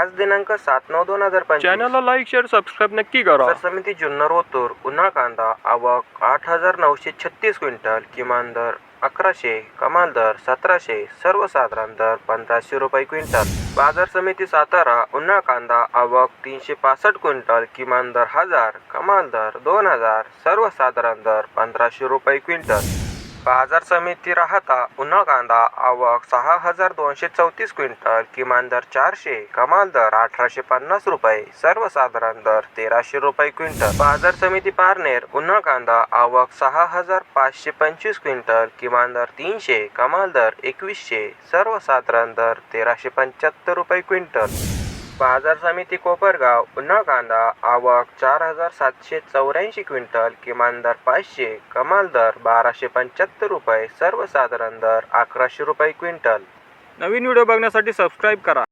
आज दिनांक सात नऊ दोन हजार पंचवीस. चॅनलला लाईक शेअर सबस्क्राईब नक्की करा. सर समिती जुन्नर ओतूर उन्हाळ कांदा आवक आठ हजार नऊशे छत्तीस क्विंटल किमान दर अकराशे कमाल दर सतराशे सर्वसाधारण दर पंधराशे रुपये क्विंटल. बाजार समिती सातारा उन्हाळ कांदा आवक तीनशे पासष्ट क्विंटल किमान दर हजार कमाल दर दोन हजार सर्वसाधारण दर पंधराशे रुपये क्विंटल. बाजार समिती राहता उन्हाळ कांदा आवक सहा हजार दोनशे चौतीस क्विंटल किमान दर चारशे कमाल दर अठराशे पन्नास रुपये सर्वसाधारण दर तेराशे रुपये क्विंटल. बाजार समिती पारनेर उन्हाळ कांदा आवक सहा हजार पाचशे पंचवीस क्विंटल किमान दर तीनशे कमाल दर एकवीसशे सर्वसाधारण दर तेराशे पंच्याहत्तर रुपये क्विंटल. बाजार समिती कोपरगाव उन्हाळ कांदा आवक चार हजार सातशे चौऱ्याऐंशी क्विंटल किमान दर पाचशे कमाल दर बाराशे पंच्याहत्तर रुपये सर्वसाधारण दर अकराशे रुपये क्विंटल. नवीन व्हिडिओ बघण्यासाठी सबस्क्राईब करा.